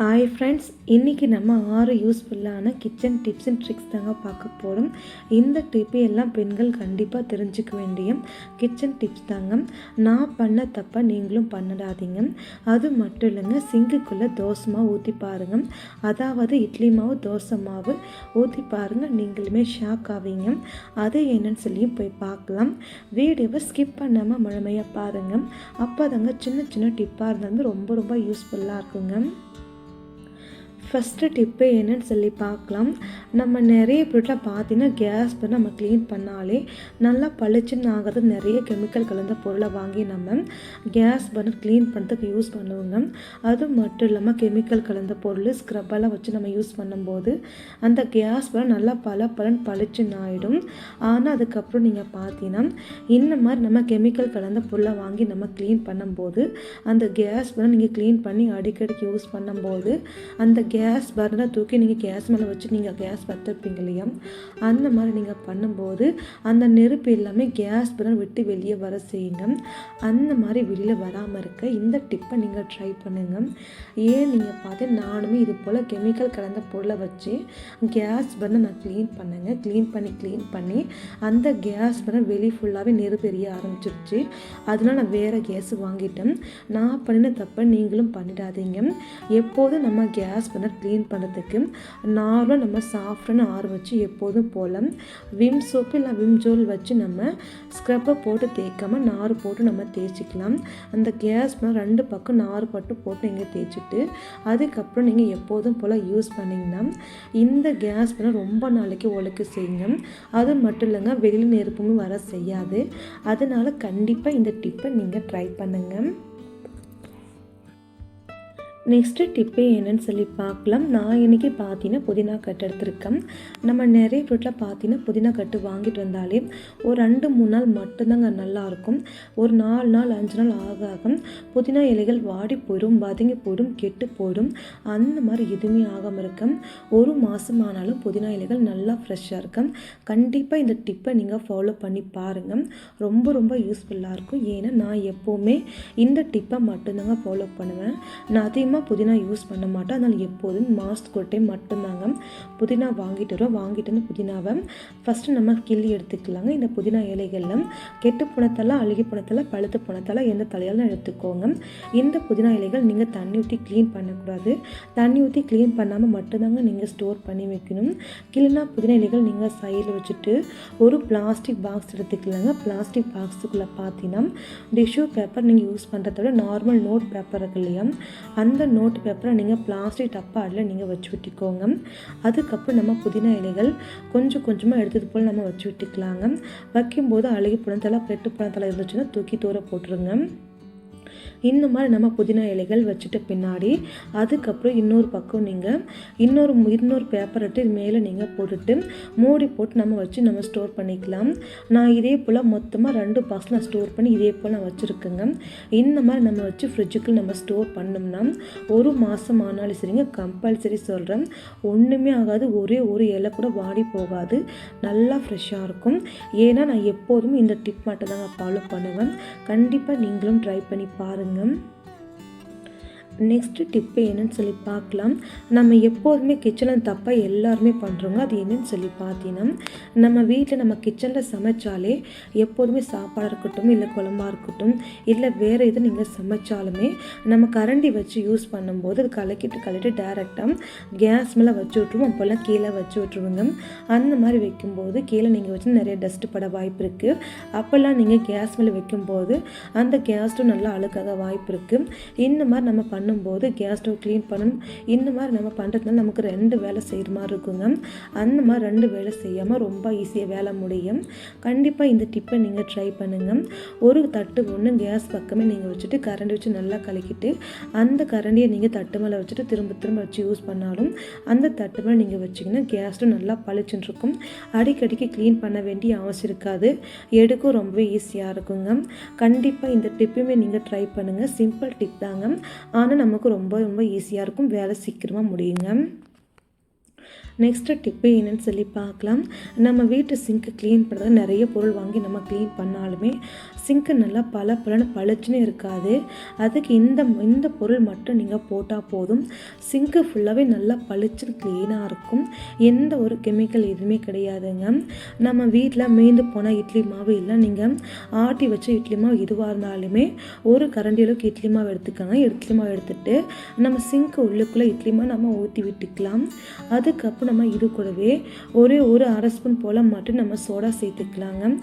Hi friends இன்றைக்கி நம்ம ஆறு யூஸ்ஃபுல்லான கிச்சன் டிப்ஸ் அண்ட் ட்ரிக்ஸ் தாங்க பார்க்க போகிறோம் இந்த டிப்பு எல்லாம் பெண்கள் கண்டிப்பாக தெரிஞ்சுக்க வேண்டிய கிச்சன் டிப்ஸ் தாங்க. நான் பண்ண தப்பை நீங்களும் பண்ணிடாதீங்க அது மட்டும் இல்லைங்க சிங்குக்குள்ளே தோசை மாவு ஊற்றி பாருங்கள் அதாவது இட்லி மாவு தோசை மாவு ஊற்றி பாருங்கள் நீங்களுமே ஷாக் ஆவீங்க. அது என்னன்னு சொல்லியும் போய் பார்க்கலாம். வீடியோவை ஸ்கிப் பண்ணாமல் முழுமையாக பாருங்கள் அப்போ தாங்க சின்ன சின்ன டிப்பாக இருந்தாலும் ரொம்ப ரொம்ப யூஸ்ஃபுல்லாக இருக்குங்க. ஃபஸ்ட்டு டிப்பு என்னன்னு சொல்லி பார்க்கலாம். நம்ம நிறைய பொருட்களை பார்த்தீங்கன்னா கேஸ் பண்ணி நம்ம க்ளீன் பண்ணாலே நல்லா பளிச்சுன்னு ஆகிறது. நிறைய கெமிக்கல் கலந்த பொருளை வாங்கி நம்ம கேஸ் பண்ணி க்ளீன் பண்ணுறதுக்கு யூஸ் பண்ணுவோங்க. அது மட்டும் இல்லாமல் கெமிக்கல் கலந்த பொருள் ஸ்க்ரப்பெல்லாம் வச்சு நம்ம யூஸ் பண்ணும்போது அந்த கேஸ் பண்ண நல்லா பல பலன் பளிச்சுன்னு ஆகிடும் ஆனால் அதுக்கப்புறம் நீங்கள் பார்த்தீங்கன்னா இந்த மாதிரி நம்ம கெமிக்கல் கலந்த பொருளை வாங்கி நம்ம க்ளீன் பண்ணும்போது அந்த கேஸ் பண்ண நீங்கள் க்ளீன் பண்ணி அடிக்கடிக்கு யூஸ் பண்ணும்போது அந்த கேஸ் கேஸ் பர்னரை தூக்கி நீங்கள் கேஸ் மேலே வச்சு நீங்கள் கேஸ் பற்றிருப்பீங்க இல்லையா? அந்த மாதிரி நீங்கள் பண்ணும்போது அந்த நெருப்பு எல்லாமே கேஸ் பர்னர் விட்டு வெளியே வர செய்யுங்க. அந்த மாதிரி வெளியில் வராமல் இருக்க இந்த டிப்பை நீங்கள் ட்ரை பண்ணுங்கள் ஏன் நீங்கள் பார்த்து நானுமே இது போல் கெமிக்கல் கலந்த பொருளை வச்சு கேஸ் பர்னர் நான் க்ளீன் பண்ணுங்க. க்ளீன் பண்ணி க்ளீன் பண்ணி அந்த கேஸ் பர்னர் வெளி ஃபுல்லாகவே நெருப்பு எரிய ஆரம்பிச்சிருச்சு. அதனால் நான் வேறு கேஸ் வாங்கிட்டேன். நான் பண்ணின தப்பை நீங்களும் பண்ணிடாதீங்க. எப்போதும் நம்ம கேஸ் பர்னர் க்ளீன் பண்ணுறதுக்கு நார்மலாக நம்ம சாஃப்டான ஆறு வச்சு எப்போதும் போல் விம் சோப்பு இல்லை விம் ஜோல் வச்சு நம்ம ஸ்க்ரப்பை போட்டு தேய்க்காமல் நார் போட்டு நம்ம தேய்ச்சிக்கலாம். அந்த கேஸ் ரெண்டு பக்கம் நார் பட்டு போட்டு நீங்கள் தேய்ச்சிட்டு அதுக்கப்புறம் நீங்கள் எப்போதும் போல் யூஸ் பண்ணிங்கன்னா இந்த கேஸ் மேலே ரொம்ப நாளைக்கு ஒழுக்க செய்யுங்க. அது மட்டும் இல்லைங்க வெளியில் நெருப்புமே வர செய்யாது. அதனால் கண்டிப்பாக இந்த டிப்பை நீங்கள் ட்ரை பண்ணுங்கள் நெக்ஸ்ட்டு டிப்பு என்னன்னு சொல்லி பார்க்கலாம். நான் இன்றைக்கி பார்த்தீங்கன்னா புதினா கட்டு எடுத்திருக்கேன். நம்ம நிறைய ஃப்ரூட்டில் பார்த்தீங்கன்னா புதினா கட்டு வாங்கிட்டு வந்தாலே ஒரு ரெண்டு மூணு நாள் மட்டும்தாங்க நல்லாயிருக்கும். ஒரு நாலு நாள் அஞ்சு நாள் ஆக ஆக புதினா இலைகள் வாடி போயிடும் வதங்கி போயிடும் கெட்டு போயிடும். அந்த மாதிரி எதுவுமே ஆகாமல் இருக்கும் ஒரு மாதம் ஆனாலும் புதினா இலைகள் நல்லா ஃப்ரெஷ்ஷாக இருக்கும். கண்டிப்பாக இந்த டிப்பை நீங்கள் ஃபாலோ பண்ணி பாருங்கள் ரொம்ப ரொம்ப யூஸ்ஃபுல்லாக இருக்கும். ஏன்னா நான் எப்போவுமே இந்த டிப்பை மட்டும்தாங்க ஃபாலோ பண்ணுவேன். நான் அதிகமாக அதிகமாக புதினா யூஸ் பண்ண மாட்டோம். அதனால் எப்போதும் மாஸ்க் ஒரு டைம் மட்டும்தாங்க. புதினா வாங்கிட்டு வரோம். வாங்கிட்டு வந்து புதினாவை ஃபஸ்ட்டு நம்ம கிள்ளி எடுத்துக்கலாங்க. இந்த புதினா இலைகளில் கெட்டு புணத்தெல்லாம் அழுகி புணத்தெல்லாம் பழுத்து புணத்தெல்லாம் எந்த தலையாலும் எடுத்துக்கோங்க. இந்த புதினா இலைகள் நீங்கள் தண்ணி ஊற்றி க்ளீன் பண்ணக்கூடாது. தண்ணி ஊற்றி க்ளீன் பண்ணாமல் மட்டும்தாங்க நீங்கள் ஸ்டோர் பண்ணி வைக்கணும். கிளினா புதினா இலைகள் நீங்கள் சைடில் வச்சுட்டு ஒரு பிளாஸ்டிக் பாக்ஸ் எடுத்துக்கலாங்க. பிளாஸ்டிக் பாக்ஸுக்குள்ளே பார்த்தீங்கன்னா டிஷ்யூ பேப்பர் நீங்கள் யூஸ் பண்ணுறத விட நார்மல் நோட் பேப்பர் இருக்கு இல்லையா? அந்த அந்த நோட் பேப்பரை நீங்கள் பிளாஸ்டிக் டப்பாடில் நீங்கள் வச்சு விட்டுக்கோங்க. அதுக்கப்புறம் நம்ம புதினா இலைகள் கொஞ்சம் கொஞ்சமாக எடுத்தது போல் நம்ம வச்சு விட்டுக்கலாங்க. வைக்கும்போது அழுகி புணத்தெல்லாம் பெட்டு புணத்தெல்லாம் இருந்துச்சுன்னா தூக்கி தூர போட்டுருங்க. இந்த மாதிரி நம்ம புதினா இலைகள் வச்சுட்ட பின்னாடி அதுக்கப்புறம் இன்னொரு பக்கம் நீங்கள் இன்னொரு இன்னொரு பேப்பர் எடுத்து மேலே நீங்கள் போட்டுட்டு மூடி போட்டு நம்ம வச்சு நம்ம ஸ்டோர் பண்ணிக்கலாம். நான் இதே போல் மொத்தமாக ரெண்டு பாக்ஸ் நான் ஸ்டோர் பண்ணி இதே போல் நான் வச்சுருக்கேங்க. இந்த மாதிரி நம்ம வச்சு ஃப்ரிட்ஜுக்குள்ள நம்ம ஸ்டோர் பண்ணோம்னா ஒரு மாதம் ஆனாலும் சரிங்க கம்பல்சரி சொல்கிறேன் ஒன்றுமே ஆகாது ஒரே ஒரு இலை கூட வாடி போகாது நல்லா ஃப்ரெஷ்ஷாக இருக்கும். ஏன்னா நான் எப்போதும் இந்த டிப் மட்டும் தாங்க ஃபாலோ பண்ணுவேன். கண்டிப்பாக நீங்களும் ட்ரை பண்ணி பாருங்கள் kullandım. நெக்ஸ்ட்டு டிப்பு என்னன்னு சொல்லி பார்க்கலாம். நம்ம எப்போதுமே கிச்சனில் தப்பாக எல்லாருமே பண்ணுறோங்க அது என்னன்னு சொல்லி பார்த்தீங்கன்னா நம்ம வீட்டில் நம்ம கிச்சனில் சமைச்சாலே எப்போதுமே சாப்பாடாக இருக்கட்டும் இல்லை குழம்பா இருக்கட்டும் இல்லை வேறு எது நீங்கள் சமைச்சாலுமே நம்ம கரண்டி வச்சு யூஸ் பண்ணும்போது அது கலக்கிட்டு கலக்கிட்டு டேரெக்டாக கேஸ் மேலே வச்சு விட்ருவோம் அப்போல்லாம் கீழே வச்சு விட்ருவோங்க அந்த மாதிரி வைக்கும்போது கீழே நீங்கள் வச்சு நிறைய டஸ்ட்டு பட வாய்ப்பு இருக்குது அப்போல்லாம் நீங்கள் கேஸ் மேலே வைக்கும்போது அந்த கேஸ்ட்டும் நல்லா அழுக்காக வாய்ப்பு இருக்குது இந்த மாதிரி நம்ம பண்ண பண்ணும்போது கேஸ் ஸ்டவ் க்ளீன் பண்ணணும். இந்த மாதிரி நம்ம பண்ணுறதுனால நமக்கு ரெண்டு வேலை செய்கிற மாதிரி இருக்குங்க. அந்த மாதிரி ரெண்டு வேலை செய்யாமல் ரொம்ப ஈஸியாக வேலை முடியும். கண்டிப்பாக இந்த டிப்பை நீங்கள் ட்ரை பண்ணுங்கள் ஒரு தட்டு ஒன்று கேஸ் பக்கமே நீங்கள் வச்சுட்டு கரண்டி வச்சு நல்லா கலக்கிட்டு அந்த கரண்டியை நீங்கள் தட்டு மேலே வச்சுட்டு திரும்ப திரும்ப வச்சு யூஸ் பண்ணாலும் அந்த தட்டு மேலே நீங்கள் வச்சிங்கன்னா கேஸ்ட்டும் நல்லா பளிச்சுன்னு இருக்கும். அடிக்கடிக்கு க்ளீன் பண்ண வேண்டிய அவசியம் இருக்காது. எடுக்கும் ரொம்பவே ஈஸியாக இருக்குங்க. கண்டிப்பாக இந்த டிப்பையுமே நீங்கள் ட்ரை பண்ணுங்கள் சிம்பிள் டிப் தாங்க. ஆனால் நமக்கு ரொம்ப ரொம்ப ஈஸியாக இருக்கும். வேலை சீக்கிரமாக முடியுங்க. நெக்ஸ்ட்டு டிப்பு என்னென்னு சொல்லி பார்க்கலாம். நம்ம வீட்டு சிங்க்கு க்ளீன் பண்ணுறது நிறைய பொருள் வாங்கி நம்ம க்ளீன் பண்ணாலுமே சிங்க்கு நல்லா பல பலன்னு பளிச்சுன்னு இருக்காது. அதுக்கு இந்த இந்த பொருள் மட்டும் நீங்கள் போட்டால் போதும். சிங்க்கு ஃபுல்லாகவே நல்லா பளிச்சுன்னு க்ளீனாக இருக்கும். எந்த ஒரு கெமிக்கல் எதுவுமே கிடையாதுங்க. நம்ம வீட்டில் மீந்து போன இட்லி மாவு இல்லை நீங்கள் ஆட்டி வச்ச இட்லி மாவு எதுவாக இருந்தாலுமே ஒரு கரண்டி அளவுக்கு இட்லி மாவு எடுத்துக்கோங்க. இட்லி மாவு எடுத்துகிட்டு நம்ம சிங்க்கு உள்ளுக்குள்ளே இட்லி மாவு நம்ம ஊற்றி விட்டுக்கலாம். அதுக்கப்புறம் நம்ம இது கூடவே ஒரே ஒரு அரை ஸ்பூன் போல் மட்டும் நம்ம சோடா சேர்த்துக்கலாங்க.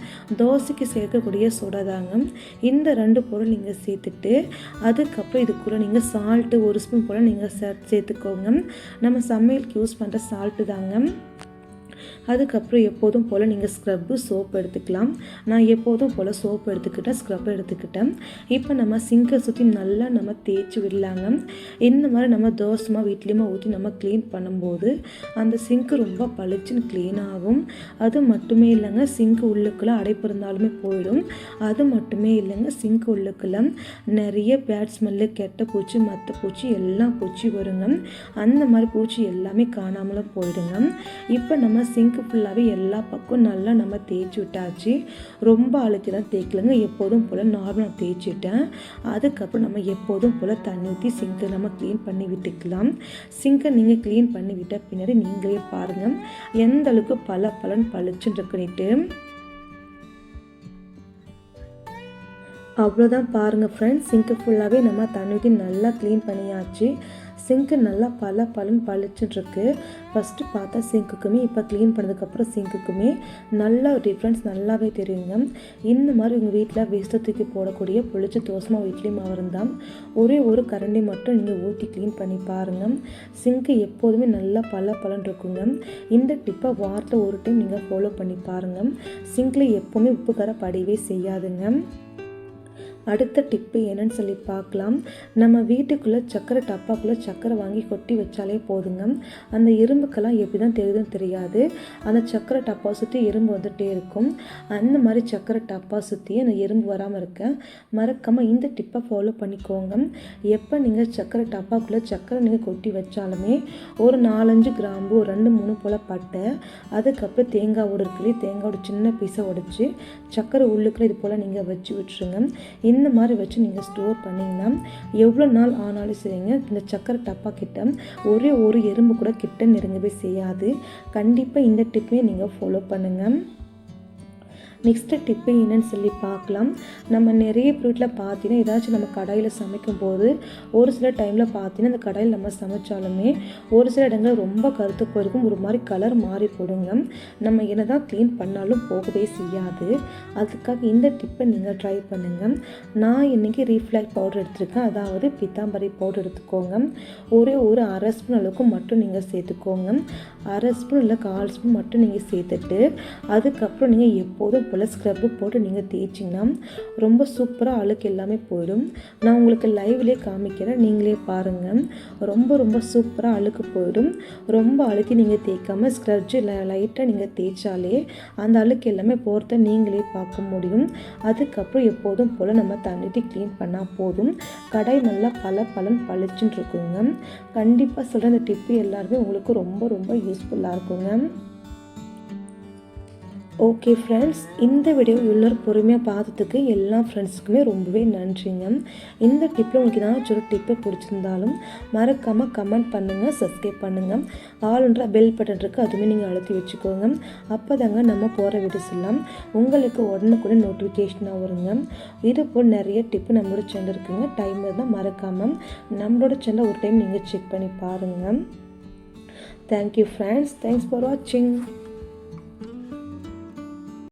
தோசைக்கு சேர்க்கக்கூடிய சோடா தாங்க. இந்த ரெண்டு பொருள் நீங்கள் சேர்த்துட்டு அதுக்கப்புறம் இதுக்குள்ளே நீங்கள் சால்ட்டு ஒரு ஸ்பூன் போல் நீங்கள் சே சேர்த்துக்கோங்க. நம்ம சமையலுக்கு யூஸ் பண்ணுற சால்ட்டு தாங்க. அதுக்கப்புறம் எப்போதும் போல் நீங்கள் ஸ்க்ரப்பு சோப் எடுத்துக்கலாம். நான் எப்போதும் போல் சோப் எடுத்துக்கிட்டேன் ஸ்க்ரப் எடுத்துக்கிட்டேன். இப்போ நம்ம சிங்கை சுற்றி நல்லா நம்ம தேய்ச்சி விடலாங்க. இந்த மாதிரி நம்ம தோசமாக வீட்லேயுமே ஊற்றி நம்ம க்ளீன் பண்ணும்போது அந்த சிங்க்கு ரொம்ப பளிச்சுன்னு க்ளீன் ஆகும். அது மட்டுமே இல்லைங்க சிங்க் உள்ளுக்குள்ளே அடைப்பு இருந்தாலுமே போயிடும். அது மட்டுமே இல்லைங்க சிங்க் உள்ளுக்குள்ள நிறைய பேட் ஸ்மெல்லு கெட்ட பூச்சி மற்ற பூச்சி எல்லாம் பூச்சி வருங்க. அந்த மாதிரி பூச்சி எல்லாமே காணாமலும் போயிடுங்க. இப்போ நம்ம சிங்க்கு ஃபுல்லாகவே எல்லா பக்கம் நல்லா நம்ம தேய்ச்சி விட்டாச்சு. ரொம்ப அழுத்திலாம் தேய்க்கலங்க எப்போதும் போல் நார்மலாக தேய்ச்சிட்டேன் அதுக்கப்புறம் நம்ம எப்போதும் போல் தண்ணி ஊற்றி சிங்கை நம்ம க்ளீன் பண்ணி விட்டுக்கலாம். சிங்கை நீங்கள் க்ளீன் பண்ணி விட்ட பின்னாடி நீங்களே பாருங்கள் எந்த அளவுக்கு பல பலன் பளிச்சுன்னு இருக்குன்னுட்டு அவ்வளோதான் பாருங்கள் ஃப்ரெண்ட்ஸ் சிங்க்கு ஃபுல்லாகவே நம்ம தண்ணி ஊற்றி நல்லா க்ளீன் பண்ணியாச்சு. சிங்க்கு நல்லா பல பலன் பளிச்சுட்ருக்கு ஃபஸ்ட்டு பார்த்தா சிங்க்குக்குமே இப்போ க்ளீன் பண்ணதுக்கப்புறம் சிங்க்குக்குமே நல்ல டிஃப்ரென்ஸ் நல்லாவே தெரியுங்க. இந்த மாதிரி உங்கள் வீட்டில் வேஸ்ட்டை தூக்கி போடக்கூடிய புளிச்ச தோசமாக வீட்லேயும் மாவு இருந்தால் ஒரே ஒரு கரண்டி மட்டும் நீங்கள் ஊற்றி க்ளீன் பண்ணி பாருங்கள் சிங்க்கு எப்போதுமே நல்லா பல பலன் இருக்குங்க இந்த டிப்பை வாரத்தில் ஒரு டைம் நீங்கள் ஃபாலோ பண்ணி பாருங்கள் சிங்கில் எப்போவுமே உப்பு கரை படியவே செய்யாதுங்க. அடுத்த டிப்பு என்னன்னு சொல்லி பார்க்கலாம். நம்ம வீட்டுக்குள்ளே சக்கரை டப்பாக்குள்ளே சக்கரை வாங்கி கொட்டி வச்சாலே போதுங்க. அந்த எறும்புக்கெல்லாம் எப்படி தான் தெரியுதுன்னு தெரியாது. அந்த சக்கரை டப்பா சுற்றி எறும்பு வந்துகிட்டே இருக்கும். அந்த மாதிரி சக்கரை டப்பா சுற்றி அந்த எறும்பு வராமல் இருக்க. மறக்காமல் இந்த டிப்பை ஃபாலோ பண்ணிக்கோங்க. எப்போ நீங்கள் சக்கரை டப்பாக்குள்ளே சக்கரை நீங்கள் கொட்டி வச்சாலுமே ஒரு நாலஞ்சு கிராம்பு ஒரு ரெண்டு மூணு போல் பட்டை அதுக்கப்புறம் தேங்காய் உடற்களி தேங்காயோட சின்ன பீஸை உடச்சி சக்கரை உள்ளுக்குள்ளே இது போல் நீங்கள் வச்சு விட்டுருங்க. இந்த இந்த மாதிரி வச்சு நீங்கள் ஸ்டோர் பண்ணிங்கன்னா எவ்வளோ நாள் ஆனாலும் சரிங்க. இந்த சக்கரை டப்பா கிட்ட ஒரே ஒரு எறும்பு கூட கிட்ட நெருங்கவே செய்யாது. கண்டிப்பாக இந்த டிப்பையும் நீங்கள் ஃபாலோ பண்ணுங்கள் நெக்ஸ்ட்டு டிப்பு என்னன்னு சொல்லி பார்க்கலாம். நம்ம நிறைய வீட்டில் பார்த்தீங்கன்னா ஏதாச்சும் நம்ம கடையில் சமைக்கும் போது ஒரு சில டைமில் பார்த்தீங்கன்னா அந்த கடையில் நம்ம சமைச்சாலுமே ஒரு சில இடங்கள் ரொம்ப கருத்து போயிருக்கும் ஒரு மாதிரி கலர் மாறி போடுங்க. நம்ம என்ன தான் க்ளீன் பண்ணாலும் போகவே செய்யாது. அதுக்காக இந்த டிப்பை நீங்கள் ட்ரை பண்ணுங்கள் நான் இன்றைக்கி ரீஃப்ளாக் பவுடர் எடுத்திருக்கேன். அதாவது பித்தாம்பரி பவுடர் எடுத்துக்கோங்க. ஒரே ஒரு அரை ஸ்பூன் அளவுக்கு மட்டும் நீங்கள் சேர்த்துக்கோங்க. அரை ஸ்பூன் இல்லை கால் ஸ்பூன் மட்டும் நீங்கள் சேர்த்துட்டு அதுக்கப்புறம் நீங்கள் எப்போதும் போல் ஸ்க்ரப்பு போட்டு நீங்கள் தேய்ச்சிங்கன்னா ரொம்ப சூப்பராக அழுக்கு எல்லாமே போயிடும். நான் உங்களுக்கு லைவ்லேயே காமிக்கிறேன். நீங்களே பாருங்கள் ரொம்ப ரொம்ப சூப்பராக அழுக்கு போயிடும். ரொம்ப அழுத்தி நீங்கள் தேய்க்காமல் ஸ்க்ரப்ஜு லைட்டாக நீங்கள் தேய்ச்சாலே அந்த அழுக்கு எல்லாமே போகிறத நீங்களே பார்க்க முடியும். அதுக்கப்புறம் எப்போதும் போல் நம்ம தண்ணிட்டு க்ளீன் பண்ணால் போதும். கடை நல்லா பல பலன் பளிச்சுன்னு இருக்குங்க. கண்டிப்பாக சொல்கிற இந்த டிப்பு எல்லாருமே உங்களுக்கு ரொம்ப ரொம்ப யூஸ்ஃபுல்லாக இருக்குங்க. ஓகே ஃப்ரெண்ட்ஸ் இந்த வீடியோ எல்லோரும் பொறுமையாக பார்த்ததுக்கு எல்லா ஃப்ரெண்ட்ஸுக்குமே ரொம்பவே நன்றிங்க. இந்த டிப்பில் உங்களுக்கு ஏதாச்சும் ஒரு டிப்பை பிடிச்சிருந்தாலும் மறக்காமல் கமெண்ட் பண்ணுங்கள் சப்ஸ்கிரைப் பண்ணுங்கள் ஆளுன்ற பெல் பட்டன் இருக்குது அதுவுமே நீங்கள் அழுத்தி வச்சுக்கோங்க. அப்போ தாங்க நம்ம போகிற வீடியோஸ் எல்லாம் உங்களுக்கு உடனுக்குடனே நோட்டிஃபிகேஷனாக வருங்க. இது போல் நிறைய டிப்பு நம்மளோட சேனல் இருக்குங்க. டைம் இருந்தால் மறக்காமல் நம்மளோட சேனலை ஒரு டைம் நீங்கள் செக் பண்ணி பாருங்கள் தேங்க்யூ ஃப்ரெண்ட்ஸ் தேங்க்ஸ் ஃபார் வாட்சிங்